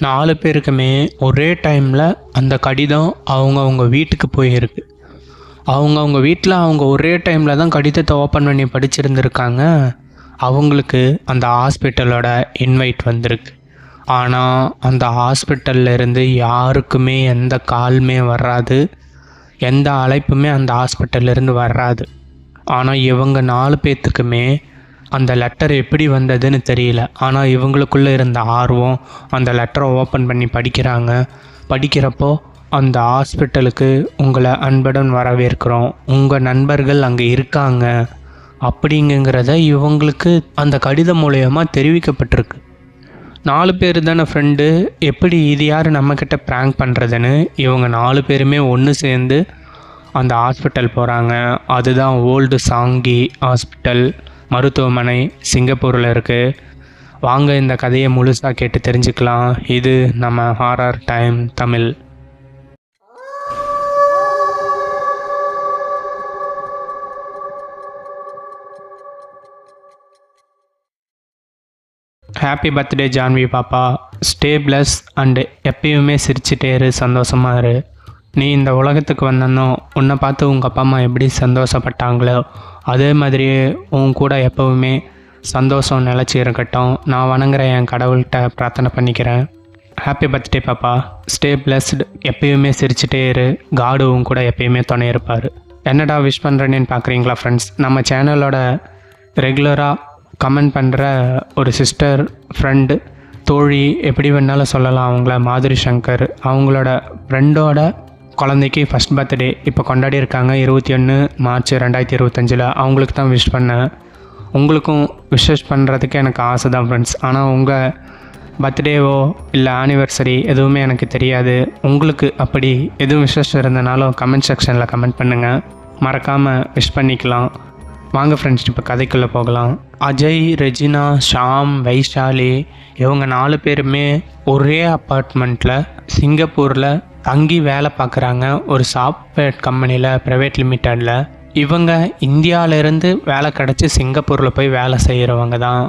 நாலு பேருக்குமே ஒரே டைமில் அந்த கடிதம் அவங்கவுங்க வீட்டுக்கு போயிருக்கு. அவங்கவுங்க வீட்டில் அவங்க ஒரே டைமில் தான் கடிதத்தை ஓப்பன் பண்ணி படிச்சிருந்துருக்காங்க. அவங்களுக்கு அந்த ஹாஸ்பிட்டலோட இன்வைட் வந்திருக்கு. ஆனால் அந்த ஹாஸ்பிட்டல்ல இருந்து யாருக்குமே எந்த கால்மே வராது. எந்த அழைப்புமே அந்த ஹாஸ்பிட்டல்லேருந்து வராது. ஆனால் இவங்க நாலு பேர்த்துக்குமே அந்த லெட்டர் எப்படி வந்ததுன்னு தெரியல. ஆனால் இவங்களுக்குள்ளே இருந்த ஆர்வம் அந்த லெட்டரை ஓப்பன் பண்ணி படிக்கிறாங்க. படிக்கிறப்போ அந்த ஹாஸ்பிட்டலுக்கு உங்களை அன்புடன் வரவேற்கிறோம். உங்கள் நண்பர்கள் அங்கே இருக்காங்க. அப்படிங்கிறத இவங்களுக்கு அந்த கடிதம் மூலயமா தெரிவிக்கப்பட்டிருக்கு. நாலு பேர் தானே ஃப்ரெண்டு எப்படி இது யார் நம்மக்கிட்ட ப்ராங்க் பண்ணுறதுன்னு இவங்க நாலு பேருமே ஒன்று சேர்ந்து அந்த ஹாஸ்பிட்டல் போகிறாங்க அதுதான் ஓல்டு சாங்கி ஹாஸ்பிட்டல் மருத்துவமனை சிங்கப்பூரில் இருக்குது வாங்க இந்த கதையை முழுசாக கேட்டு தெரிஞ்சுக்கலாம். இது நம்ம horror time Tamil. Happy birthday Janvi பாப்பா ஸ்டே பிளஸ் அண்டு எப்பயுமே சிரிச்சுட்டே இரு சந்தோஷமா இரு. நீ இந்த உலகத்துக்கு வந்தனோ உன்னை பார்த்து உங்கள் அப்பா அம்மா எப்படி சந்தோஷப்பட்டாங்களோ அதே மாதிரி உன் கூட எப்பவுமே சந்தோஷம் நிலச்சி இருக்கட்டும். நான் வணங்குற என் கடவுள்கிட்ட பிரார்த்தனை பண்ணிக்கிறேன். ஹாப்பி பர்த்டே பாப்பா ஸ்டே பிளஸ்டு எப்பயுமே சிரிச்சிட்டே இரு. காடு உன் கூட எப்பயுமே துணை இருப்பார். என்னடா விஷ் பண்ணுறேன்னு பார்க்குறீங்களா ஃப்ரெண்ட்ஸ் நம்ம சேனலோட ரெகுலராக கமெண்ட் பண்ணுற ஒரு சிஸ்டர் ஃப்ரெண்டு தோழி எப்படி வேணாலும் சொல்லலாம். அவங்கள மாதுரி சங்கர் அவங்களோட ஃப்ரெண்டோட குழந்தைக்கு ஃபஸ்ட் பர்த்டே இப்போ கொண்டாடி இருக்காங்க இருபத்தி ஒன்று மார்ச் ரெண்டாயிரத்தி இருபத்தஞ்சில். அவங்களுக்கு தான் விஷ் பண்ணேன். உங்களுக்கும் விஷஸ் பண்ணுறதுக்கு எனக்கு ஆசை தான் ஃப்ரெண்ட்ஸ் ஆனால் உங்கள் பர்த்டேவோ இல்லை ஆனிவர்சரி எதுவுமே எனக்கு தெரியாது. உங்களுக்கு அப்படி எதுவும் விஷஸ் இருந்தனாலும் கமெண்ட் செக்ஷனில் கமெண்ட் பண்ணுங்கள் மறக்காமல் விஷ் பண்ணிக்கலாம். வாங்க ஃப்ரெண்ட்ஸ் இப்போ கதைக்குள்ளே போகலாம். அஜய் ரெஜினா ஷாம் வைஷாலி இவங்க நாலு பேருமே ஒரே அப்பார்ட்மெண்ட்டில் சிங்கப்பூரில் தங்கி வேலை பார்க்குறாங்க ஒரு சாஃப்ட்வேர் கம்பெனியில் ப்ரைவேட் லிமிட்டடில் இவங்க இந்தியாவிலேருந்து வேலை கிடச்சி சிங்கப்பூரில் போய் வேலை செய்கிறவங்க தான்.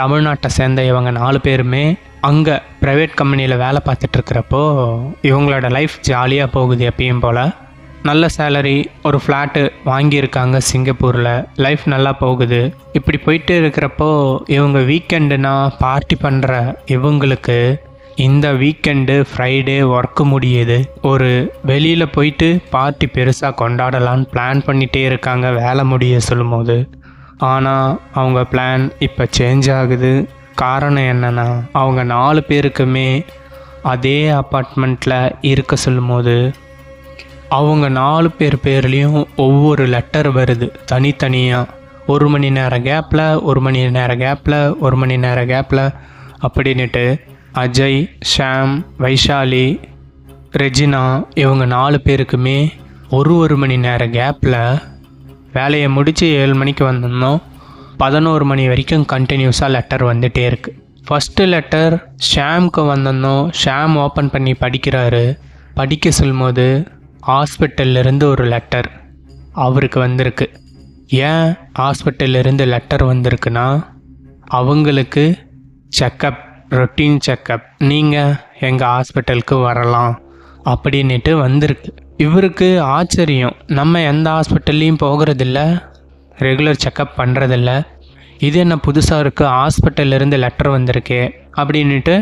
தமிழ்நாட்டை சேர்ந்த இவங்க நாலு பேருமே அங்கே ப்ரைவேட் கம்பெனியில் வேலை பார்த்துட்டு இருக்கிறப்போ இவங்களோட லைஃப் ஜாலியாக போகுது எப்பயும் போல். நல்ல சேலரி ஒரு ஃப்ளாட்டு வாங்கியிருக்காங்க சிங்கப்பூரில். லைஃப் நல்லா போகுது. இப்படி போயிட்டு இருக்கிறப்போ இவங்க வீக்கெண்டுனா பார்ட்டி பண்ணுற இவங்களுக்கு இந்த வீக்கெண்டு ஃப்ரைடே ஒர்க்கு முடியுது. ஒரு வெளியில் போயிட்டு பார்ட்டி பெருசாக கொண்டாடலான்னு பிளான் பண்ணிகிட்டே இருக்காங்க வேலை முடிய சொல்லும்போது. ஆனால் அவங்க பிளான் இப்போ சேஞ்ச் ஆகுது. காரணம் என்னென்னா அவங்க நாலு பேருக்குமே அதே அப்பார்ட்மெண்ட்டில் இருக்க சொல்லும்போது அவங்க நாலு பேர் பேர்லேயும் ஒவ்வொரு லெட்டர் வருது. தனித்தனியாக ஒரு மணி நேரம் கேப்பில் ஒரு மணி நேரம் கேப்பில் ஒரு மணி நேரம் கேப்பில் அப்படின்னுட்டு அஜய் ஷாம் வைஷாலி ரெஜினா இவங்க நாலு பேருக்குமே ஒரு ஒரு மணி நேரம் கேப்பில் வேலையை முடித்து ஏழு மணிக்கு வந்திருந்தோம். பதினோரு மணி வரைக்கும் கண்டினியூஸாக லெட்டர் வந்துகிட்டே இருக்குது ஃபஸ்ட்டு லெட்டர் ஷாம்க்கு வந்திருந்தோம். ஷாம் ஓப்பன் பண்ணி படிக்கிறாரு. படிக்க சொல்லும்போது ஹாஸ்பிட்டல்லேருந்து ஒரு லெட்டர் அவருக்கு வந்திருக்கு. ஏன் ஹாஸ்பிட்டல்லேருந்து லெட்டர் வந்திருக்குன்னா அவங்களுக்கு செக்கப் ரொட்டீன் செக்கப். நீங்கள் எங்கள் ஹாஸ்பிட்டலுக்கு வரலாம் அப்படின்னுட்டு வந்திருக்கு. இவருக்கு ஆச்சரியம். நம்ம எந்த ஹாஸ்பிட்டல்லையும் போகிறதில்ல. ரெகுலர் செக்கப் பண்ணுறதில்ல இது என்ன புதுசாக இருக்குது ஹாஸ்பிட்டல்லேருந்து லெட்டர் வந்திருக்கே அப்படின்ட்டு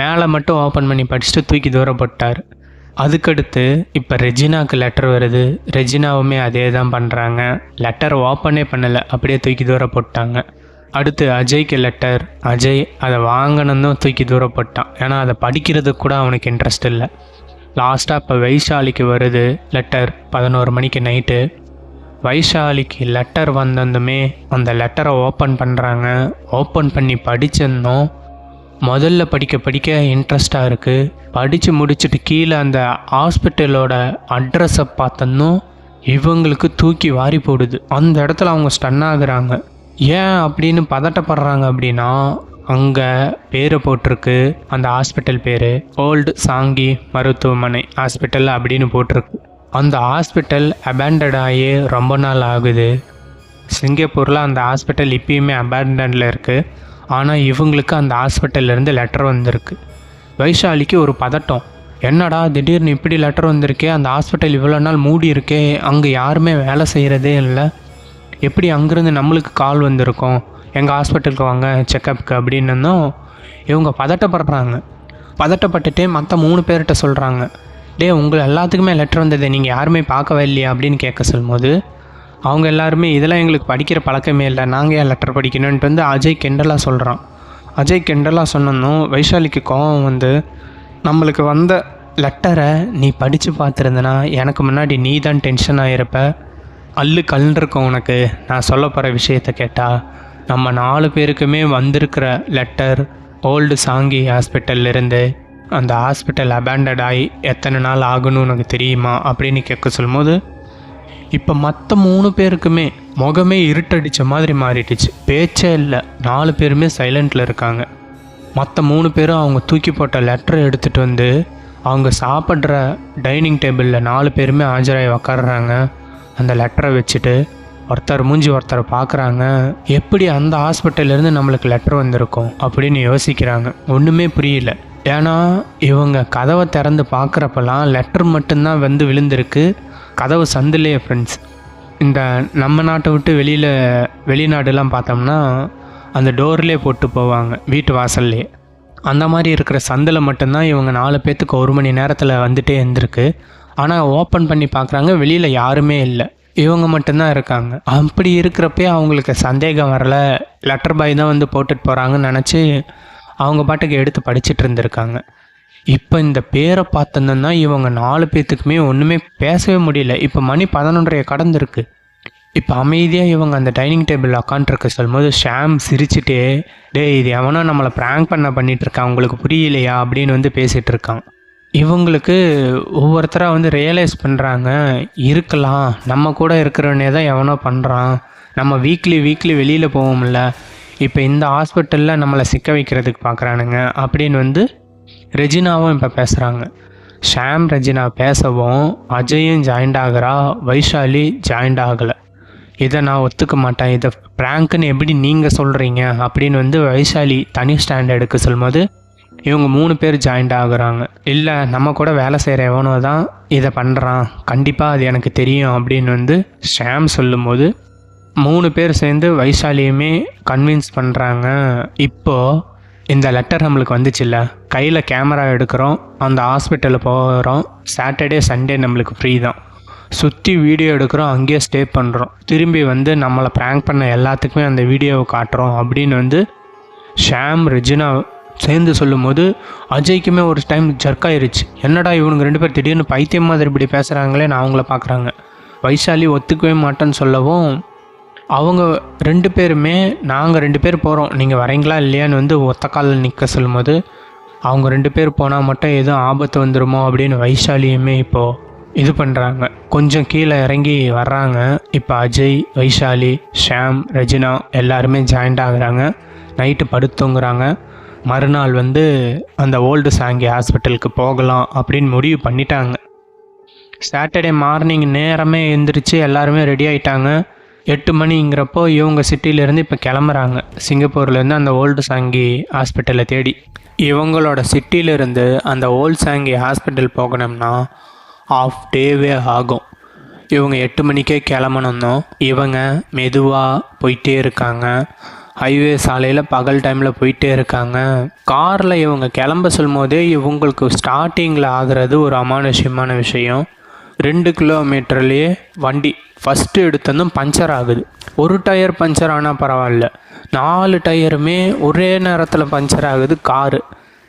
மேலே மட்டும் ஓப்பன் பண்ணி படிச்சுட்டு தூக்கி தூரம் போட்டார். அதுக்கடுத்து இப்போ ரெஜினாவுக்கு லெட்டர் வருது. ரெஜினாவுமே அதே தான் பண்ணுறாங்க லெட்டர் ஓப்பனே பண்ணலை. அப்படியே தூக்கி தூரம் போட்டாங்க. அடுத்து அஜய்க்கு லெட்டர் அஜய் அதை வாங்கணும்னு தூக்கி தூரப்பட்டான். ஏன்னா அதை படிக்கிறதுக்கு கூட அவனுக்கு இன்ட்ரெஸ்ட் இல்லை. லாஸ்ட்டாக இப்போ வைஷாலிக்கு வருது லெட்டர் பதினோரு மணிக்கு நைட்டு வைஷாலிக்கு லெட்டர் வந்ததுமே அந்த லெட்டரை ஓப்பன் பண்ணுறாங்க ஓப்பன் பண்ணி படிச்சிருந்தோம். முதல்ல படிக்க படிக்க இன்ட்ரெஸ்டாக இருக்குது படித்து முடிச்சுட்டு கீழே அந்த ஹாஸ்பிட்டலோட அட்ரஸை பார்த்தோன்னும் இவங்களுக்கு தூக்கி வாரி போடுது. அந்த இடத்துல அவங்க ஸ்டன் ஆகுறாங்க. ஏன் அப்படின்னு பதட்டப்படுறாங்க அப்படின்னா அங்கே பேரை போட்டிருக்கு. அந்த ஹாஸ்பிட்டல் பேர் ஓல்டு சாங்கி மருத்துவமனை ஹாஸ்பிட்டல் அப்படின்னு போட்டிருக்கு. அந்த ஹாஸ்பிட்டல் அபேண்டட் ஆகி ரொம்ப நாள் ஆகுது. சிங்கப்பூரில் அந்த ஹாஸ்பிட்டல் இப்பயுமே அபேண்டனில் இருக்குது ஆனால் இவங்களுக்கு அந்த ஹாஸ்பிட்டல்லேருந்து லெட்டர் வந்திருக்கு. வைஷாலிக்கு ஒரு பதட்டம். என்னடா திடீர்னு இப்படி லெட்டர் வந்திருக்கே அந்த ஹாஸ்பிட்டல் இவ்வளோ நாள் மூடி இருக்கே அங்கே யாருமே வேலை செய்கிறதே இல்லை. எப்படி அங்கேருந்து நம்மளுக்கு கால் வந்திருக்கோம்? எங்கள் ஹாஸ்பிட்டலுக்கு வாங்க செக்கப்புக்கு அப்படின்னதும் இவங்க பதட்டப்படுறாங்க. பதட்டப்பட்டுட்டே மற்ற மூணு பேர்கிட்ட சொல்கிறாங்க டே உங்களை எல்லாத்துக்குமே லெட்டர் வந்தது நீங்கள் யாருமே பார்க்கவே இல்லையா? அப்படின்னு கேட்க சொல்லும்போது அவங்க எல்லாருமே இதெல்லாம் எங்களுக்கு படிக்கிற பழக்கமே இல்லை. நாங்கள் ஏன் லெட்டர் படிக்கணுன்ட்டு வந்து அஜய் கெண்டலாக சொல்கிறான் அஜய் கெண்டலாக சொன்னதும் வைஷாலிக்கு கோவம் வந்து நம்மளுக்கு வந்த லெட்டரை நீ படித்து பார்த்துருந்தனா எனக்கு முன்னாடி நீ தான் டென்ஷன் ஆகிருப்ப அல்லு கல்ன்றிருக்கும் உனக்கு. நான் சொல்ல போகிற விஷயத்த கேட்டால் நம்ம நாலு பேருக்குமே வந்திருக்கிற லெட்டர் ஓல்டு சாங்கி ஹாஸ்பிட்டல்லேருந்து அந்த ஹாஸ்பிட்டல் அபேண்டட் ஆகி எத்தனை நாள் ஆகணும்னு உனக்கு தெரியுமா அப்படின்னு கேட்க சொல்லும்போது இப்போ மற்ற மூணு பேருக்குமே முகமே இருட்டடிச்ச மாதிரி மாறிடுச்சு. பேச்சே இல்லை. நாலு பேருமே சைலண்டில் இருக்காங்க. மற்ற மூணு பேரும் அவங்க தூக்கி போட்ட லெட்டரை எடுத்துகிட்டு வந்து அவங்க சாப்பிட்ற டைனிங் டேபிளில் நாலு பேருமே ஆஜராகி உக்காடுறாங்க அந்த லெட்டரை வச்சுட்டு ஒருத்தர் மூஞ்சி ஒருத்தர் பார்க்குறாங்க. எப்படி அந்த ஹாஸ்பிட்டல்லேருந்து நம்மளுக்கு லெட்டர் வந்திருக்கும் அப்படின்னு யோசிக்கிறாங்க. ஒன்றுமே புரியல. ஏன்னா இவங்க கதவை திறந்து பார்க்குறப்பெல்லாம் லெட்டர் மட்டும்தான் வந்து விழுந்திருக்கு. கதவு சந்திலேயே ஃப்ரெண்ட்ஸ் இந்த நம்ம நாட்டை விட்டு வெளியில் வெளிநாடுலாம் பார்த்தோம்னா அந்த டோர்லேயே போட்டு போவாங்க வீட்டு வாசல்லையே அந்த மாதிரி இருக்கிற சந்தில் மட்டும்தான் இவங்க நாலு பேர்த்துக்கு ஒரு மணி நேரத்தில் வந்துட்டே இருந்திருக்கு. ஆனால் ஓப்பன் பண்ணி பார்க்குறாங்க வெளியில் யாருமே இல்லை. இவங்க மட்டும்தான் இருக்காங்க. அப்படி இருக்கிறப்பே அவங்களுக்கு சந்தேகம் வரல. லெட்டர் பாய் தான் வந்து போட்டுட்டு போகிறாங்கன்னு நினச்சி அவங்க பாட்டுக்கு எடுத்து படிச்சுட்டு இருந்திருக்காங்க. இப்போ இந்த பேரை பார்த்தோன்னா இவங்க நாலு பேர்த்துக்குமே ஒன்றுமே பேசவே முடியல. இப்போ மணி பதினொன்றைய கடந்துருக்கு. இப்போ அமைதியாக இவங்க அந்த டைனிங் டேபிள் உக்காண்ட்ருக்க சொல்லும்போது ஷாம் சிரிச்சுட்டே டேய் இது எவனோ நம்மளை ப்ராங்க் பண்ண பண்ணிகிட்ருக்கான் இருக்கான். உங்களுக்கு புரியலையா? அப்படின்னு வந்து பேசிகிட்டு இருக்கான். இவங்களுக்கு ஒவ்வொருத்தராக வந்து ரியலைஸ் பண்ணுறாங்க இருக்கலாம். நம்ம கூட இருக்கிறவனே தான் எவனோ பண்ணுறான் நம்ம வீக்லி வீக்லி வெளியில் போவோம்ல. இப்போ இந்த ஹாஸ்பிட்டலில் நம்மளை சிக்க வைக்கிறதுக்கு பார்க்குறானுங்க அப்படின்னு வந்து ரெஜினாவும் இப்போ பேசுகிறாங்க ஷாம் ரெஜினா பேசவும் அஜயும் ஜாயிண்ட் ஆகிறா வைஷாலி ஜாயிண்ட் ஆகலை. இதை நான் ஒத்துக்க மாட்டேன். இதை ப்ராங்க்குன்னு எப்படி நீங்கள் சொல்கிறீங்க அப்படின்னு வந்து வைஷாலி தனி ஸ்டாண்ட் எடுக்க சொல்லும்போது இவங்க மூணு பேர் ஜாயிண்ட் ஆகுறாங்க. இல்லை நம்ம கூட வேலை செய்கிற எவனோ தான் இதை பண்ணுறான் கண்டிப்பாக அது எனக்கு தெரியும் அப்படின்னு வந்து ஷாம் சொல்லும்போது மூணு பேர் சேர்ந்து வைசாலியுமே கன்வின்ஸ் பண்ணுறாங்க இப்போது இந்த லெட்டர் நம்மளுக்கு வந்துச்சுல்ல? கையில் கேமரா எடுக்கிறோம் அந்த ஹாஸ்பிட்டலில் போகிறோம் சாட்டர்டே சண்டே நம்மளுக்கு ஃப்ரீ தான். சுற்றி வீடியோ எடுக்கிறோம் அங்கேயே ஸ்டே பண்ணுறோம் திரும்பி வந்து நம்மளை ப்ராங்க் பண்ண எல்லாத்துக்குமே அந்த வீடியோவை காட்டுறோம் அப்படின்னு வந்து ஷாம் ரெஜினா சேர்ந்து சொல்லும்போது அஜய்க்குமே ஒரு டைம் ஜர்க்காயிருச்சு என்னடா இவனுங்க ரெண்டு பேர் திடீர்னு பைத்தியம் மாதிரி இப்படி பேசுகிறாங்களே நான் அவங்கள பார்க்குறாங்க வைஷாலி ஒத்துக்கவே மாட்டேன்னு சொல்லவும் அவங்க ரெண்டு பேருமே நாங்கள் ரெண்டு பேர் போகிறோம் நீங்கள் வரீங்களா இல்லையான்னு வந்து ஒத்த காலில் நிற்க சொல்லும்போது அவங்க ரெண்டு பேர் போனால் மட்டும் எதுவும் ஆபத்து வந்துருமோ? அப்படின்னு வைஷாலியுமே இப்போது இது பண்ணுறாங்க கொஞ்சம் கீழே இறங்கி வர்றாங்க. இப்போ அஜய் வைஷாலி ஷாம் ரஜினா எல்லாருமே ஜாயிண்ட் ஆகுறாங்க. நைட்டு படுத்துங்கிறாங்க மறுநாள் வந்து அந்த ஓல்டு சாங்கி ஹாஸ்பிட்டலுக்கு போகலாம் அப்படின்னு முடிவு பண்ணிட்டாங்க. சாட்டர்டே மார்னிங் நேரமே எழுந்திரிச்சு எல்லாருமே ரெடி ஆயிட்டாங்க. எட்டு மணிங்கிறப்போ இவங்க சிட்டிலேருந்து இப்போ கிளம்புறாங்க. சிங்கப்பூர்லேருந்து அந்த ஓல்டு சாங்கி ஹாஸ்பிட்டலை தேடி. இவங்களோட சிட்டியிலேருந்து அந்த ஓல்டு சாங்கி ஹாஸ்பிட்டல் போகணும்னா ஆஃப் டேவே ஆகும். இவங்க எட்டு மணிக்கே கிளம்பணும்னோ இவங்க மெதுவாக போயிட்டே இருக்காங்க. ஹைவே சாலையில் பகல் டைமில் போயிட்டே இருக்காங்க. காரில் இவங்க கிளம்ப சொல்லும்போதே இவங்களுக்கு ஸ்டார்டிங்கில் ஆகிறது ஒரு அமானுஷ்யமான விஷயம். ரெண்டு கிலோமீட்டர்லேயே வண்டி ஃபஸ்ட்டு எடுத்ததும் பஞ்சர் ஆகுது. ஒரு டயர் பஞ்சர் ஆனால் பரவாயில்ல. நாலு டயருமே ஒரே நேரத்தில் பஞ்சர் ஆகுது காரு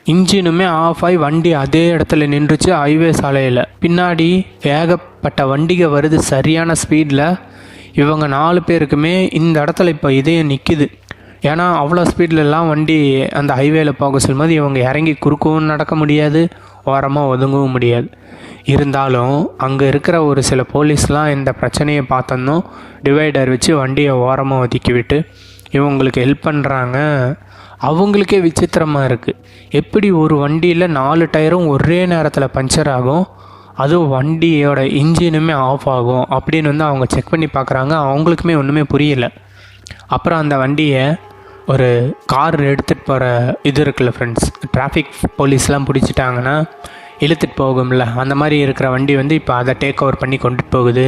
இன்ஜினுமே ஆஃப் ஆகி வண்டி அதே இடத்துல நின்றுச்சு ஹைவே சாலையில். பின்னாடி வேகப்பட்ட வண்டிக வருது சரியான ஸ்பீடில் இவங்க நாலு பேருக்குமே இந்த இடத்துல இப்போ இதயம் நிற்கிது ஏன்னா அவ்வளோ ஸ்பீட்லலாம் வண்டி அந்த ஹைவேல போக சொல்லும்போது இவங்க இறங்கி குறுக்கவும் நடக்க முடியாது ஓரமாக ஒதுங்கவும் முடியாது. இருந்தாலும் அங்கே இருக்கிற ஒரு சில போலீஸ்லாம் இந்த பிரச்சனையை பார்த்தோன்னும் டிவைடர் வச்சு வண்டியை ஓரமாக ஒதுக்கி விட்டு இவங்களுக்கு ஹெல்ப் பண்ணுறாங்க அவங்களுக்கே விசித்திரமாக இருக்குது எப்படி ஒரு வண்டியில் நாலு டயரும் ஒரே நேரத்தில் பஞ்சர் ஆகும் அதுவும் வண்டியோட இன்ஜினுமே ஆஃப் ஆகும் அப்படின்னு வந்து அவங்க செக் பண்ணி பார்க்குறாங்க. அவங்களுக்குமே ஒன்றுமே புரியல. அப்புறம் அந்த வண்டியை ஒரு கார் எடுத்துகிட்டு போகிற இது இருக்குல்ல ஃப்ரெண்ட்ஸ் டிராஃபிக் போலீஸ்லாம் பிடிச்சிட்டாங்கன்னா இழுத்துட்டு போகும்ல. அந்த மாதிரி இருக்கிற வண்டி வந்து இப்போ அதை டேக் ஓவர் பண்ணி கொண்டுட்டு போகுது.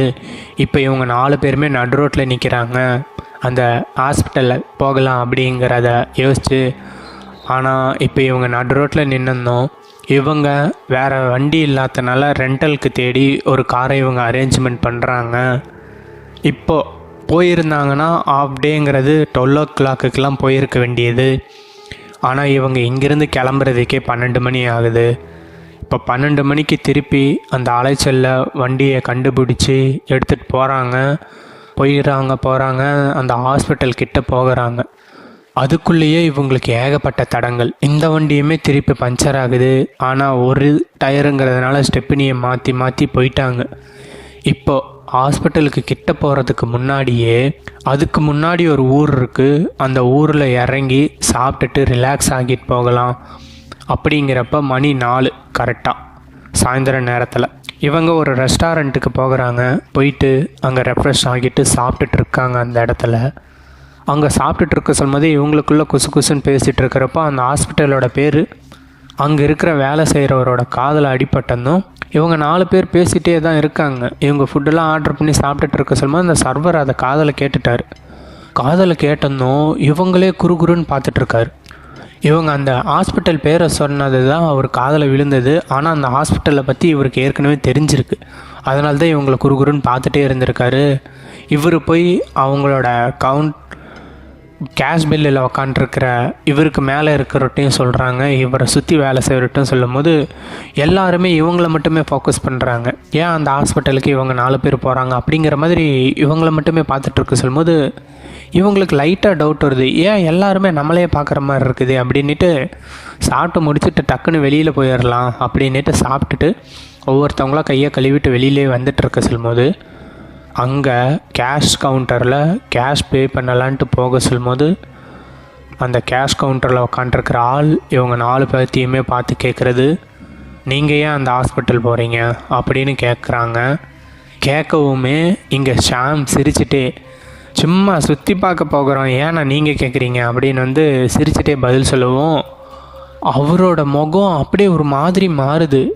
இப்போ இவங்க நாலு பேருமே நடு ரோட்டில் நிற்கிறாங்க அந்த ஹாஸ்பிட்டலில் போகலாம் அப்படிங்கிறத யோசித்து ஆனால் இப்போ இவங்க நடு ரோட்டில் நின்றுந்தோம் இவங்க வேறு வண்டி இல்லாதனால ரெண்டலுக்கு தேடி ஒரு காரை இவங்க அரேஞ்ச்மெண்ட் பண்ணுறாங்க இப்போது போயிருந்தாங்கன்னா ஆஃப் டேங்கிறது டுவெல் ஓ கிளாக்குக்கெலாம் போயிருக்க வேண்டியது. ஆனால் இவங்க இங்கேருந்து கிளம்புறதுக்கே பன்னெண்டு மணி ஆகுது. இப்போ பன்னெண்டு மணிக்கு திருப்பி அந்த அலைச்சலில் வண்டியை கண்டுபிடிச்சி எடுத்துகிட்டு போகிறாங்க போயிடுறாங்க போகிறாங்க அந்த ஹாஸ்பிட்டல் கிட்டே போகிறாங்க. அதுக்குள்ளேயே இவங்களுக்கு ஏகப்பட்ட தடங்கள். இந்த வண்டியுமே திருப்பி பஞ்சர் ஆகுது. ஆனால் ஒரு டயருங்கிறதுனால ஸ்டெப்பினியை மாற்றி மாற்றி போயிட்டாங்க. இப்போ ஹாஸ்பிட்டலுக்கு கிட்ட போகிறதுக்கு முன்னாடியே அதுக்கு முன்னாடி ஒரு ஊர் இருக்குது அந்த ஊரில் இறங்கி சாப்பிட்டுட்டு ரிலாக்ஸ் ஆகிட்டு போகலாம். அப்படிங்கிறப்ப மணி நாலு கரெக்டாக சாயந்தர நேரத்தில். இவங்க ஒரு ரெஸ்டாரண்ட்டுக்கு போகிறாங்க. போயிட்டு அங்கே ரெஃப்ரெஷ் ஆகிட்டு சாப்பிட்டுட்டு இருக்காங்க அந்த இடத்துல. அங்கே சாப்பிட்டுட்டு இருக்க சொல்லும்போது இவங்களுக்குள்ளே குசு குசுன்னு பேசிகிட்டு இருக்கிறப்போ அந்த ஹாஸ்பிட்டலோட பேர் அங்கே இருக்கிற வேலை செய்கிறவரோட காதில் அடிபட்டதும் இவங்க நாலு பேர் பேசிகிட்டே தான் இருக்காங்க. இவங்க ஃபுட்டெல்லாம் ஆர்டர் பண்ணி சாப்பிட்டுட்டு இருக்க சொல்லும்போது அந்த சர்வர் அதை காதில் கேட்டுட்டார். காதில் கேட்டதும் இவங்களே குறுகுறுன்னு பார்த்துட்ருக்காரு இவங்க அந்த ஹாஸ்பிட்டல் பேரை சொன்னது தான் அவர் காதில் விழுந்தது. ஆனால் அந்த ஹாஸ்பிட்டலை பற்றி இவருக்கு ஏற்கனவே தெரிஞ்சிருக்கு. அதனால தான் இவங்களை குறுகுறுன்னு பார்த்துட்டே இருந்திருக்காரு. இவர் போய் அவங்களோட கவுண்ட் கேஷ் பில்லில் உக்காண்ட்ருக்கிற இவருக்கு மேலே இருக்கிறவட்டையும் சொல்கிறாங்க இவரை சுற்றி வேலை செய்கிறட்டும் சொல்லும்போது எல்லாருமே இவங்கள மட்டுமே ஃபோக்கஸ் பண்ணுறாங்க ஏன் அந்த ஹாஸ்பிட்டலுக்கு இவங்க நாலு பேர் போகிறாங்க அப்படிங்கிற மாதிரி இவங்கள மட்டுமே பார்த்துட்ருக்கு சொல்லும்போது இவங்களுக்கு லைட்டாக டவுட் வருது. ஏன் எல்லாருமே நம்மளே பார்க்குற மாதிரி இருக்குது அப்படின்ட்டு சாப்பிட்டு முடிச்சுட்டு டக்குன்னு வெளியில் போயிடலாம் அப்படின்ட்டு சாப்பிட்டுட்டு ஒவ்வொருத்தவங்களாம் கையை கழுவிட்டு வெளியிலே வந்துட்டு இருக்க சொல்லும்போது அங்கே கேஷ் கவுண்டரில் கேஷ் பே பண்ணலான்ட்டு போக சொல்லும்போது அந்த கேஷ் கவுண்டரில் உக்காண்ட்ருக்கிற ஆள் இவங்க நாலு பேர்த்தையுமே பார்த்து கேட்குறது நீங்கள் ஏன் அந்த ஹாஸ்பிட்டல் போகிறீங்க அப்படின்னு கேட்குறாங்க கேட்கவுமே இங்கே ஷாம் சிரிச்சிட்டே சும்மா சுற்றி பார்க்க போகிறோம் ஏன்னா நீங்கள் கேட்குறீங்க அப்படின்னு வந்து சிரிச்சிட்டே பதில் சொல்லவும். அவரோட முகம் அப்படியே ஒரு மாதிரி மாறுது.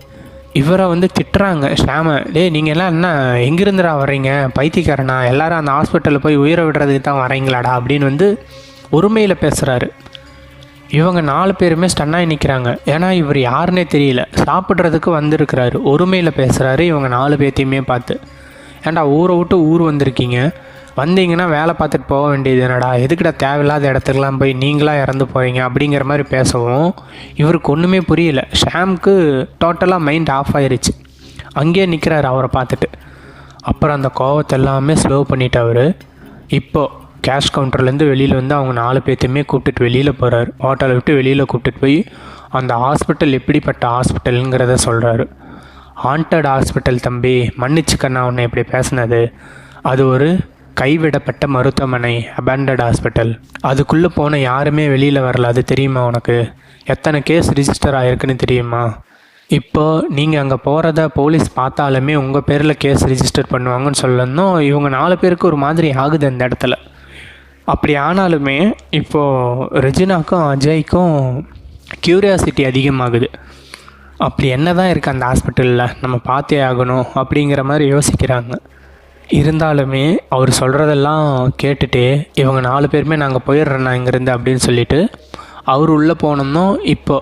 இவரை வந்து திட்டுறாங்க ஷாம டேய் நீங்கள் எல்லாம் என்ன எங்கேருந்துடா வர்றீங்க? பைத்தியக்காரனா? எல்லாரும் அந்த ஹாஸ்பிட்டலில் போய் உயிரை விடுறதுக்கு தான் வரீங்களாடா அப்படின்னு வந்து ஒருமையில் பேசுகிறாரு இவங்க நாலு பேருமே ஸ்டன்னாகி நிற்கிறாங்க ஏன்னா இவர் யாருன்னே தெரியல. சாப்பிட்றதுக்கு வந்திருக்கிறாரு. ஒருமையில் பேசுகிறாரு இவங்க நாலு பேர்த்தையுமே பார்த்து. ஏன்டா ஊரை விட்டு ஊர் வந்திருக்கீங்க? வந்தீங்கன்னா வேலை பார்த்துட்டு போக வேண்டியது என்னடா? எதுக்குடா தேவையில்லாத இடத்துக்குலாம் போய் நீங்களாக இறந்து போகிறீங்க அப்படிங்கிற மாதிரி பேசவும். இவருக்கு ஒன்றுமே புரியல. ஷாம்க்கு டோட்டலாக மைண்ட் ஆஃப் ஆயிருச்சு. அங்கேயே நிற்கிறாரு அவரை பார்த்துட்டு. அப்புறம் அந்த கோவத்தை எல்லாமே ஸ்லோ பண்ணிட்டு அவர். இப்போது கேஷ் கவுண்டர்லேருந்து வெளியில் வந்து அவங்க நாலு பேர்த்தையுமே கூப்பிட்டுட்டு வெளியில் போகிறாரு ஹோட்டலை விட்டு வெளியில் கூப்பிட்டுட்டு போய் அந்த ஹாஸ்பிட்டல் எப்படிப்பட்ட ஹாஸ்பிட்டலுங்கிறத சொல்கிறாரு ஹாண்டட் ஹாஸ்பிட்டல் தம்பி மன்னிச்சுக்கண்ணா உன்னை இப்படி பேசுனது. அது ஒரு கைவிடப்பட்ட மருத்துவமனை அபேண்டட் ஹாஸ்பிட்டல் அதுக்குள்ளே போன யாருமே வெளியில் வரல. அது தெரியுமா உனக்கு? எத்தனை கேஸ் ரிஜிஸ்டர் ஆகிருக்குன்னு தெரியுமா? இப்போ நீங்கள் அங்கே போகிறத போலீஸ் பார்த்தாலுமே உங்கள் பேரில் கேஸ் ரிஜிஸ்டர் பண்ணுவாங்கன்னு சொல்லணும். இவங்க நாலு பேருக்கு ஒரு மாதிரி ஆகுது அந்த இடத்துல. அப்படி ஆனாலுமே இப்போது ரெஜினாக்கும் அஜய்க்கும் க்யூரியாசிட்டி அதிகமாகுது. அப்படி என்ன தான் இருக்குது அந்த ஹாஸ்பிட்டலில் நம்ம பார்த்தே ஆகணும் அப்படிங்கிற மாதிரி யோசிக்கிறாங்க. இருந்தாலுமே அவர் சொல்கிறதெல்லாம் கேட்டுட்டு இவங்க நாலு பேருமே நாங்கள் போயிடுறோண்ணா இங்கேருந்து அப்படின்னு சொல்லிட்டு அவர் உள்ளே போனோம்னோ இப்போ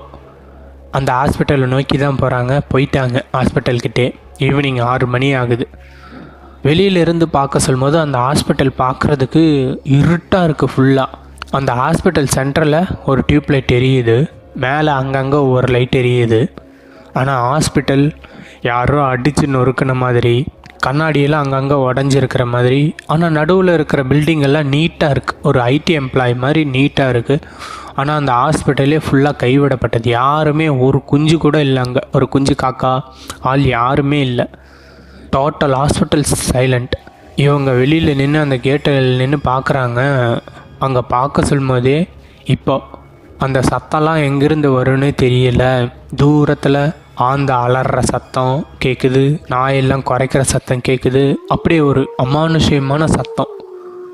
அந்த ஹாஸ்பிட்டலை நோக்கி தான் போகிறாங்க போயிட்டாங்க ஹாஸ்பிட்டல்கிட்டே ஈவினிங் ஆறு மணி ஆகுது. வெளியிலேருந்து பார்க்க சொல்லும்போது அந்த ஹாஸ்பிட்டல் பார்க்குறதுக்கு இருட்டாக இருக்குது ஃபுல்லாக அந்த ஹாஸ்பிட்டல் சென்டரில் ஒரு டியூப் லைட் எரியுது. மேலே அங்கங்கே ஒவ்வொரு லைட் எரியுது. ஆனால் ஹாஸ்பிட்டல் யாரோ அடித்து நொறுக்கின மாதிரி கண்ணாடியெல்லாம் அங்கங்கே உடஞ்சிருக்கிற மாதிரி. ஆனால் நடுவில் இருக்கிற பில்டிங் எல்லாம் நீட்டாக இருக்குது ஒரு ஐடி எம்ப்ளாய் மாதிரி நீட்டாக இருக்குது ஆனால் அந்த ஹாஸ்பிட்டலே ஃபுல்லாக கைவிடப்பட்டது. யாருமே ஒரு குஞ்சு கூட இல்லை அங்கே. ஒரு குஞ்சு காக்கா ஆள் யாருமே இல்லை. டோட்டல் ஹாஸ்பிட்டல் சைலண்ட் இவங்க வெளியில் நின்று அந்த கேட்டில் நின்று பார்க்குறாங்க அங்கே பார்க்க சொல்லும்போதே இப்போ அந்த சத்தம்லாம் எங்கேருந்து வரும்னு தெரியல. தூரத்தில் ஆந்த அலற சத்தம் கேட்குது நாயெல்லாம் குறைக்கிற சத்தம் கேட்குது அப்படியே ஒரு அமானுஷ்யமான சத்தம்.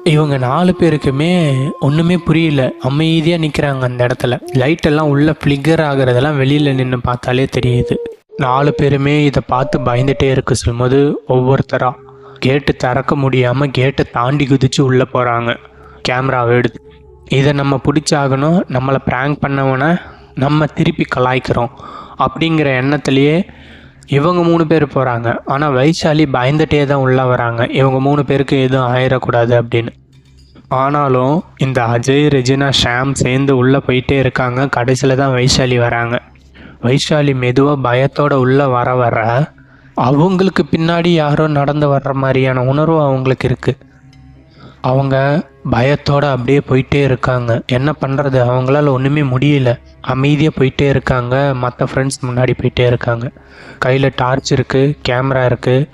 இவங்க நாலு பேருக்குமே ஒன்றுமே புரியல. அமைதியாக நிற்கிறாங்க அந்த இடத்துல. லைட்டெல்லாம் உள்ளே ஃப்ளிக்கர் ஆகிறதெல்லாம் வெளியில் நின்று பார்த்தாலே தெரியுது. நாலு பேருமே இதை பார்த்து பயந்துட்டே இருக்கு சொல்லும்போது ஒவ்வொருத்தராக கேட்டு திறக்க முடியாமல் கேட்டை தாண்டி குதிச்சு உள்ளே போகிறாங்க கேமராவை எடுத்து. இதை நம்ம பிடிச்சாகணும். நம்மளை ப்ராங்க் பண்ணவனை நம்ம திருப்பி கலாய்க்கிறோம் அப்படிங்கிற எண்ணத்துலேயே இவங்க மூணு பேர் போகிறாங்க ஆனால் வைசாலி பயந்துட்டே தான் உள்ளே வராங்க. இவங்க மூணு பேருக்கு எதுவும் ஆயிடக்கூடாது அப்படின்னு. ஆனாலும் இந்த அஜய் ரெஜினா ஷாம் சேர்ந்து உள்ளே போயிட்டே இருக்காங்க. கடைசியில் தான் வைசாலி வராங்க. வைஷாலி மெதுவாக பயத்தோடு உள்ளே வர வர அவங்களுக்கு பின்னாடி யாரோ நடந்து வர்ற மாதிரியான உணர்வு அவங்களுக்கு இருக்குது அவங்க பயத்தோட அப்படியே போயிட்டே இருக்காங்க. என்ன பண்ணுறது அவங்களால ஒன்றுமே முடியல. அமைதியாக போயிட்டே இருக்காங்க. மற்ற ஃப்ரெண்ட்ஸ் முன்னாடி போயிட்டே இருக்காங்க. கையில் டார்ச் இருக்குது கேமரா இருக்குது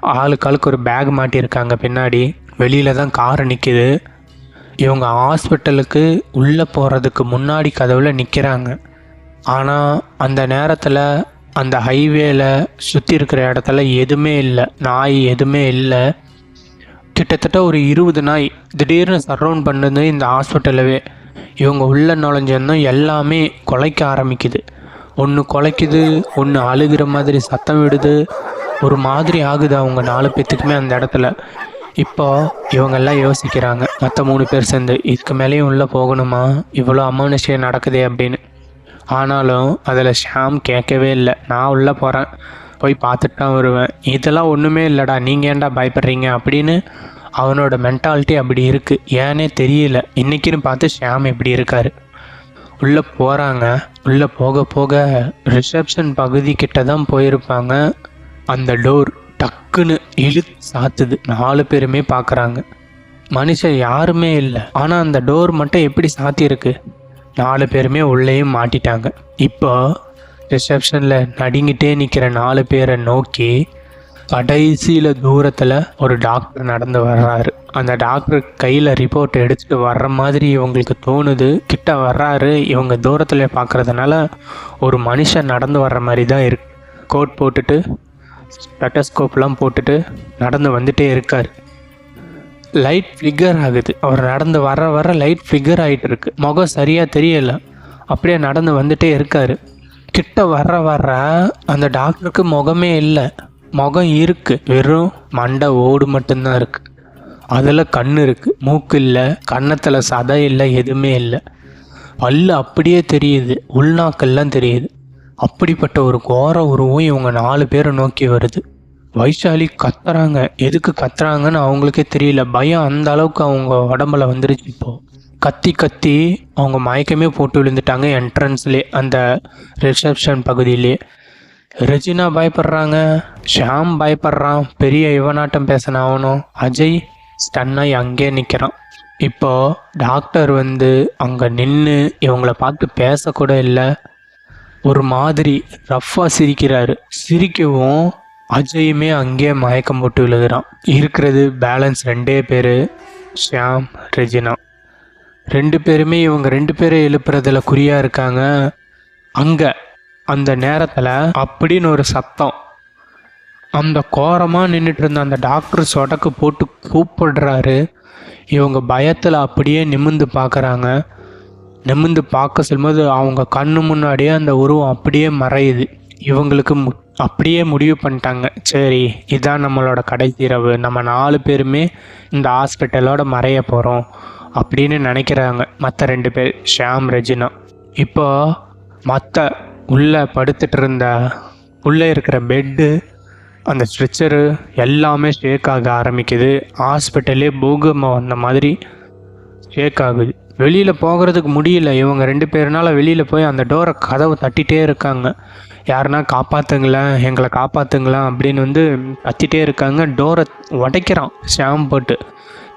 ஆளுக்கு ஆளுக்கு ஒரு பேக் மாட்டியிருக்காங்க பின்னாடி. வெளியில் தான் கார் நிற்கிது இவங்க ஹாஸ்பிட்டலுக்கு உள்ளே போகிறதுக்கு முன்னாடி கதவில் நிற்கிறாங்க ஆனால் அந்த நேரத்தில் அந்த ஹைவேல சுற்றி இருக்கிற இடத்துல எதுவுமே இல்லை. நாய் எதுவுமே இல்லை. கிட்டத்தட்ட ஒரு இருபது நாய் திடீர்னு சரவுண்ட் பண்ணது இந்த ஹாஸ்பிட்டலவே இவங்க உள்ள நுழைஞ்சதும் எல்லாமே குலைக்க ஆரம்பிக்குது. ஒன்று கொலைக்குது ஒன்று அழுகிற மாதிரி சத்தம் விடுது. ஒரு மாதிரி ஆகுது அவங்க நாலு பேத்துக்குமே அந்த இடத்துல. இப்போ இவங்கெல்லாம் யோசிக்கிறாங்க மற்ற மூணு பேர் சேர்ந்து இதுக்கு மேலேயும் உள்ளே போகணுமா? இவ்வளோ அமானுஷ்யம் நடக்குதே அப்படின்னு. ஆனாலும் அதில் ஷாம் கேட்கவே இல்லை. நான் உள்ளே போகிறேன் போய் பார்த்துட்டு தான் வருவேன். இதெல்லாம் ஒன்றுமே இல்லைடா நீங்கள் ஏன்டா பயப்படுறீங்க? அப்படின்னு அவனோட மென்டாலிட்டி அப்படி இருக்குது ஏன்னே தெரியல. இன்றைக்கின்னு பார்த்து ஷியாம் இப்படி இருக்கார். உள்ளே போகிறாங்க உள்ளே போக போக ரிசப்ஷன் பகுதி கிட்ட தான் போயிருப்பாங்க. அந்த டோர் டக்குன்னு இழு சாத்துது. நாலு பேருமே பார்க்குறாங்க மனுஷன் யாருமே இல்லை. ஆனால் அந்த டோர் மட்டும் எப்படி சாத்தியிருக்கு? நாலு பேருமே உள்ளேயும் மாட்டிட்டாங்க. இப்போ ரிசப்ஷனில் நடுங்கிட்டே நிற்கிற நாலு பேரை நோக்கி கடைசியில் தூரத்தில் ஒரு டாக்டர் நடந்து வர்றாரு. அந்த டாக்டர் கையில் ரிப்போர்ட் எடுத்துகிட்டு வர்ற மாதிரி இவங்களுக்கு தோணுது. கிட்ட வர்றாரு. இவங்க தூரத்தில் பார்க்குறதுனால ஒரு மனுஷன் நடந்து வர்ற மாதிரி தான் இருக்கு. கோட் போட்டுட்டு ஸ்டெட்டஸ்கோப்லாம் போட்டுட்டு நடந்து வந்துட்டே இருக்கார். லைட் ஃபிகர் ஆகுது. அவர் நடந்து வர வர லைட் ஃபிகர் ஆகிட்டு இருக்கு. முகம் சரியாக தெரியலை. அப்படியே நடந்து வந்துட்டே இருக்காரு. கிட்ட வர வர அந்த டாக்டருக்கு முகமே இல்லை. முகம் இருக்கு. வெறும் மண்டை ஓடு மட்டும்தான் இருக்கு. அதில் கண் இருக்கு. மூக்கு இல்லை. கன்னத்தில் சதை இல்லை. எதுவுமே இல்லை. பல் அப்படியே தெரியுது. உள்நாக்கெல்லாம் தெரியுது. அப்படிப்பட்ட ஒரு கோர உருவம் இவங்க நாலு பேரை நோக்கி வருது. வைஷாலி கத்துறாங்க. எதுக்கு கத்துறாங்கன்னு அவங்களுக்கே தெரியல. பயம் அந்த அளவுக்கு அவங்க உடம்புல வந்துருச்சு இப்போது கத்தி கத்தி அவங்க மயக்கமே போட்டு விழுந்துட்டாங்க என்ட்ரன்ஸ்லே அந்த ரிசப்ஷன் பகுதியிலே. ரெஜினா பயப்படுறாங்க ஷாம் பயப்படுறான் பெரிய இவனாட்டம் பேசின அவனும் அஜய் ஸ்டன்னாய் அங்கேயே நிற்கிறான் இப்போ டாக்டர் வந்து அங்கே நின்று இவங்கள பார்த்து பேசக்கூட இல்லை. ஒரு மாதிரி ரஃப்பாக சிரிக்கிறாரு. சிரிக்கவும் அஜயுமே அங்கேயே மயக்கம் போட்டு விழுகிறான். இருக்கிறது பேலன்ஸ் ரெண்டே பேர் ஷியாம் ரெஜினா. ரெண்டு பேருமே இவங்க ரெண்டு பேரை எழுப்புறதுல குறியா இருக்காங்க. அங்கே அந்த நேரத்தில் அப்படின்னு ஒரு சத்தம். அந்த கோரமாக நின்றுட்டு இருந்த அந்த டாக்டர் சொடக்கு போட்டு கூப்பிடுறாரு. இவங்க பயத்தில் அப்படியே நிமிந்து பார்க்குறாங்க நிமிந்து பார்க்க செல்லும்போது அவங்க கண்ணு முன்னாடியே அந்த உருவம் அப்படியே மறையுது. இவங்களுக்கு மு அப்படியே முடிவு பண்ணிட்டாங்க. சரி இதான் நம்மளோட கடைசி இரவு நம்ம நாலு பேருமே இந்த ஹாஸ்பிட்டலோட மறைய போகிறோம் அப்படின்னு நினைக்கிறாங்க. மற்ற ரெண்டு பேர் ஷாம் ரெஜினா. இப்போ மற்ற உள்ளே படுத்துட்டு இருந்த உள்ளே இருக்கிற பெட்டு அந்த ஸ்ட்ரெச்சரு எல்லாமே ஷேக் ஆக ஆரம்பிக்குது. ஹாஸ்பிட்டலே பூகம்பம் வந்த மாதிரி ஷேக் ஆகுது. வெளியில் போகிறதுக்கு முடியல. இவங்க ரெண்டு பேருனால வெளியில் போய் அந்த டோரை கதவை தட்டிகிட்டே இருக்காங்க. யாருன்னா காப்பாற்றுங்களேன் எங்களை காப்பாற்றுங்களேன் அப்படின்னு வந்து கத்திட்டே இருக்காங்க. டோரை உடைக்கிறான் ஷாம் போட்டு.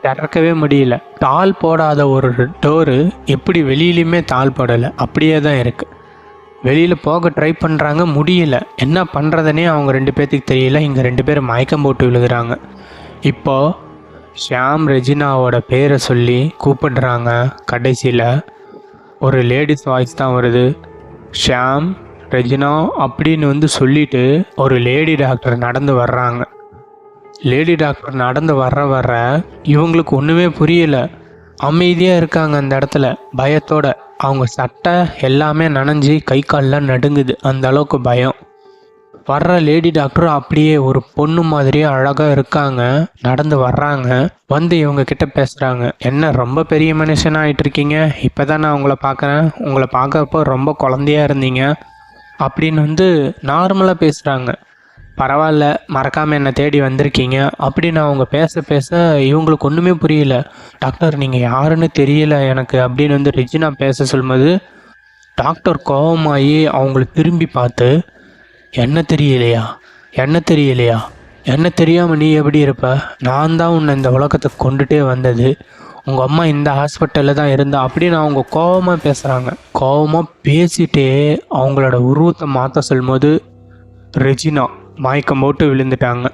திறக்கவே முடியல. தாள் போடாத ஒரு டோரு எப்படி வெளியிலையுமே தாள் போடலை. அப்படியே தான் இருக்குது வெளியில் போக ட்ரை பண்ணுறாங்க முடியல. என்ன பண்ணுறதுனே அவங்க ரெண்டு பேர்த்துக்கு தெரியல. இங்கே ரெண்டு பேரும் மயக்கம் போட்டு விழுகிறாங்க. இப்போது ஷியாம் ரெஜினாவோட பேரை சொல்லி கூப்பிடுறாங்க. கடைசியில் ஒரு லேடிஸ் வாய்ஸ் தான் வருது. ஷியாம் ரெஜினா அப்படின்னு வந்து சொல்லிட்டு ஒரு லேடி டாக்டர் நடந்து வர்றாங்க. லேடி டாக்டர் நடந்து வர்ற வர்ற இவங்களுக்கு ஒன்றுமே புரியல. அமைதியாக இருக்காங்க அந்த இடத்துல. பயத்தோட அவங்க சட்டை எல்லாமே நனைஞ்சு கை கால்லாம் நடுங்குது. அந்த அளவுக்கு பயம். வர்ற லேடி டாக்டர் அப்படியே ஒரு பொண்ணு மாதிரியே அழகாக இருக்காங்க. நடந்து வர்றாங்க. வந்து இவங்க கிட்ட பேசுகிறாங்க என்ன ரொம்ப பெரிய மனுஷனாக ஆகிட்டு இருக்கீங்க இப்போ தான் நான் உங்களை பார்க்குறேன் உங்களை பார்க்கறப்போ ரொம்ப குழந்தையா இருந்தீங்க. அப்படின்னு வந்து நார்மலாக பேசுகிறாங்க பரவாயில்ல மறக்காமல் என்னை தேடி வந்திருக்கீங்க. அப்படின்னு அவங்க பேச பேச இவங்களுக்கு ஒன்றுமே புரியல. டாக்டர் நீங்கள் யாருன்னு தெரியல எனக்கு அப்படின்னு வந்து ரெஜினா பேச சொல்லும்போது டாக்டர் கோபமாகி அவங்கள திரும்பி பார்த்து என்ன தெரியலையா? என்ன தெரியலையா? என்ன தெரியாமல் நீ எப்படி இருப்ப? நான் தான் உன்னை இந்த உலகத்துக்கு கொண்டுட்டே வந்தது. உங்கள் அம்மா இந்த ஹாஸ்பிட்டலில் தான் இருந்தா. அப்படின்னு அவங்க கோபமாக பேசுகிறாங்க கோபமாக பேசிட்டே அவங்களோட உருவத்தை மாற்ற சொல்லும்போது ரெஜினா மயக்கம் போட்டு விழுந்துட்டாங்க.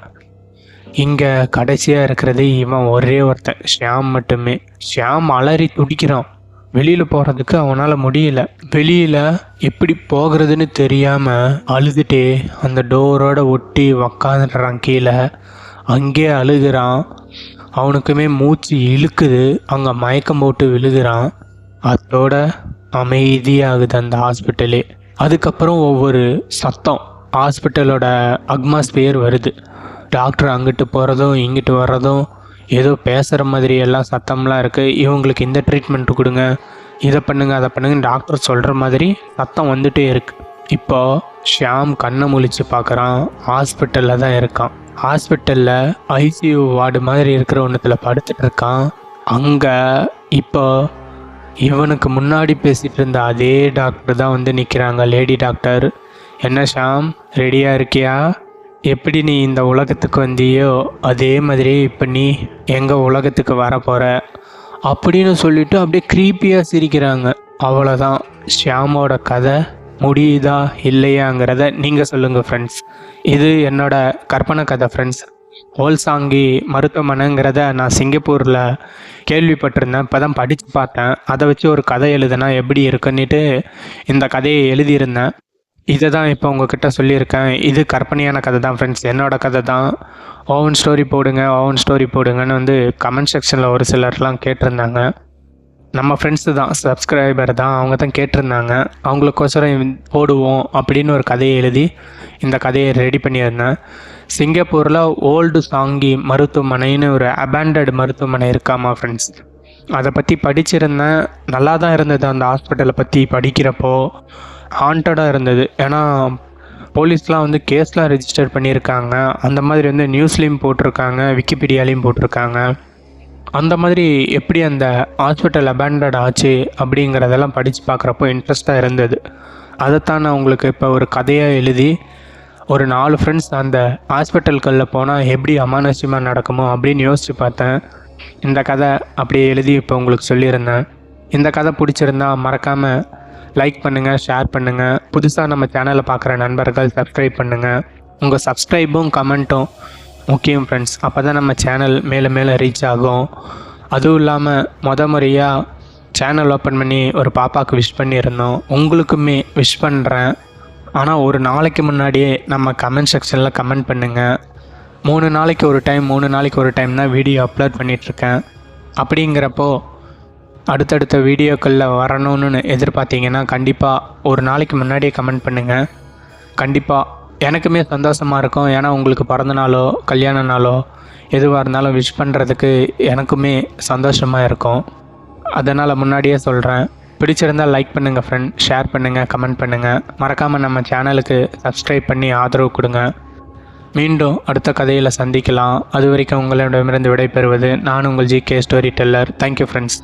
இங்கே கடைசியாக இருக்கிறது இவன் ஒரே ஒருத்தன். ஷியாம் மட்டுமே. ஷியாம் அலறி துடிக்கிறான். வெளியில் போகிறதுக்கு அவனால் முடியல. வெளியில் எப்படி போகிறதுன்னு தெரியாமல் அழுதுட்டே அந்த டோரோட ஒட்டி உக்காந்துடுறான் கீழே. அங்கே அழுகிறான். அவனுக்குமே மூச்சு இழுக்குது. அங்கே மயக்கம் போட்டு விழுகிறான். அதோட அமைதியாகுது அந்த ஹாஸ்பிட்டலே. அதுக்கப்புறம் ஒவ்வொரு சத்தம். ஹாஸ்பிட்டலோட அட்மாஸ்பியர் வருது. டாக்டர் அங்கிட்டு போகிறதும் இங்கிட்டு வர்றதும் ஏதோ பேசுகிற மாதிரி எல்லாம் சத்தம்லாம் இருக்குது இவங்களுக்கு இந்த ட்ரீட்மெண்ட் கொடுங்க இதை பண்ணுங்கள் அதை பண்ணுங்க டாக்டர் சொல்கிற மாதிரி சத்தம் வந்துகிட்டே இருக்கு. இப்போது ஷியாம் கண்ணை முழிச்சு பார்க்குறான். ஹாஸ்பிட்டலில் தான் இருக்கான். ஹாஸ்பிட்டலில் ஐசியூ வார்டு மாதிரி இருக்கிற ஒன்றத்தில் படுத்துட்டு இருக்கான். அங்கே இப்போ இவனுக்கு முன்னாடி பேசிகிட்டு இருந்த அதே டாக்டர் தான் வந்து நிற்கிறாங்க லேடி டாக்டர். என்ன ஷாம் ரெடியாக இருக்கியா? எப்படி நீ இந்த உலகத்துக்கு வந்தியோ அதே மாதிரி இப்போ நீ எங்கள் உலகத்துக்கு வர போகிற அப்படின்னு சொல்லிட்டு அப்படியே க்ரீப்பியாக சிரிக்கிறாங்க. அவ்வளோதான் ஷியாமோட கதை முடியுதா இல்லையாங்கிறத நீங்கள் சொல்லுங்கள் ஃப்ரெண்ட்ஸ் இது என்னோட கற்பனை கதை ஃப்ரெண்ட்ஸ் ஹோல்சாங்கி மருத்துவமனைங்கிறத நான் சிங்கப்பூரில் கேள்விப்பட்டிருந்தேன். இப்போ தான் படித்து பார்த்தேன். அதை வச்சு ஒரு கதை எழுதுனா எப்படி இருக்குன்னுட்டு இந்த கதையை எழுதியிருந்தேன். இதை தான் இப்போ உங்ககிட்ட சொல்லியிருக்கேன். இது கற்பனையான கதை தான் ஃப்ரெண்ட்ஸ் என்னோடய கதை தான் ஓவன் ஸ்டோரி போடுங்க ஓவன் ஸ்டோரி போடுங்கன்னு வந்து கமெண்ட் செக்ஷனில் ஒரு சிலர்லாம் கேட்டிருந்தாங்க. நம்ம ஃப்ரெண்ட்ஸு தான் சப்ஸ்கிரைபர் தான் அவங்க தான் கேட்டிருந்தாங்க. அவங்களுக்கோசரம் போடுவோம் அப்படின்னு ஒரு கதையை எழுதி இந்த கதையை ரெடி பண்ணியிருந்தேன். சிங்கப்பூரில் ஓல்டு சாங்கி மருத்துவமனைன்னு ஒரு அபேண்டட் மருத்துவமனை இருக்காமா ஃப்ரெண்ட்ஸ் அதை பற்றி படிச்சிருந்தேன். நல்லா தான் இருந்தது அந்த ஹாஸ்பிட்டலை பற்றி படிக்கிறப்போ. ஹாண்டடாக இருந்தது. ஏன்னா போலீஸ்லாம் வந்து கேஸ்லாம் ரெஜிஸ்டர் பண்ணியிருக்காங்க. அந்த மாதிரி வந்து நியூஸ்லேயும் போட்டிருக்காங்க விக்கிபீடியாலேயும் போட்டிருக்காங்க. அந்த மாதிரி எப்படி அந்த ஹாஸ்பிட்டல் அபேண்டட் ஆச்சு அப்படிங்கிறதெல்லாம் படித்து பார்க்குறப்போ இன்ட்ரெஸ்ட்டாக இருந்தது. அதைத்தான் நான் உங்களுக்கு இப்போ ஒரு கதையாக எழுதி ஒரு நாலு ஃப்ரெண்ட்ஸ் அந்த ஹாஸ்பிட்டல்களில் போனால் எப்படி அமானுஷ்யமாக நடக்குமோ அப்படின்னு யோசித்து பார்த்தேன். இந்த கதை அப்படியே எழுதி இப்போ உங்களுக்கு சொல்லியிருந்தேன். இந்த கதை பிடிச்சிருந்தா மறக்காமல் லைக் பண்ணுங்கள் ஷேர் பண்ணுங்கள் புதுசாக நம்ம சேனலை பார்க்குற நண்பர்கள் சப்ஸ்கிரைப் பண்ணுங்கள் உங்கள் சப்ஸ்கிரைபும் கமெண்ட்டும் முக்கியம் ஃப்ரெண்ட்ஸ் அப்போ தான் நம்ம சேனல் மேலே மேலே ரீச் ஆகும். அதுவும் இல்லாமல் முத முறையாக சேனல் ஓப்பன் பண்ணி ஒரு பாப்பாவுக்கு விஷ் பண்ணியிருந்தோம். உங்களுக்குமே விஷ் பண்ணுறேன் ஆனால் ஒரு நாளைக்கு முன்னாடியே நம்ம கமெண்ட் செக்ஷனில் கமெண்ட் பண்ணுங்கள் மூணு நாளைக்கு ஒரு டைம் மூணு நாளைக்கு ஒரு டைம் தான் வீடியோ அப்லோட் பண்ணிகிட்ருக்கேன் அப்படிங்கிறப்போ அடுத்தடுத்த வீடியோக்களில் வரணும்னு எதிர்பார்த்தீங்கன்னா கண்டிப்பாக ஒரு நாளைக்கு முன்னாடியே கமெண்ட் பண்ணுங்கள் கண்டிப்பாக எனக்குமே சந்தோஷமாக இருக்கும். ஏன்னா உங்களுக்கு பிறந்த நாளோ கல்யாண நாளோ எதுவாக இருந்தாலும் விஷ் பண்ணுறதுக்கு எனக்குமே சந்தோஷமாக இருக்கும். அதனால் முன்னாடியே சொல்கிறேன் பிடிச்சிருந்தால் லைக் பண்ணுங்கள் ஃப்ரெண்ட் ஷேர் பண்ணுங்கள் கமெண்ட் பண்ணுங்கள் மறக்காமல் நம்ம சேனலுக்கு சப்ஸ்கிரைப் பண்ணி ஆதரவு கொடுங்க. மீண்டும் அடுத்த கதையில் சந்திக்கலாம். அது வரைக்கும் உங்களிடமிருந்து விடைபெறுவது நான் உங்கள் G K story teller thank you friends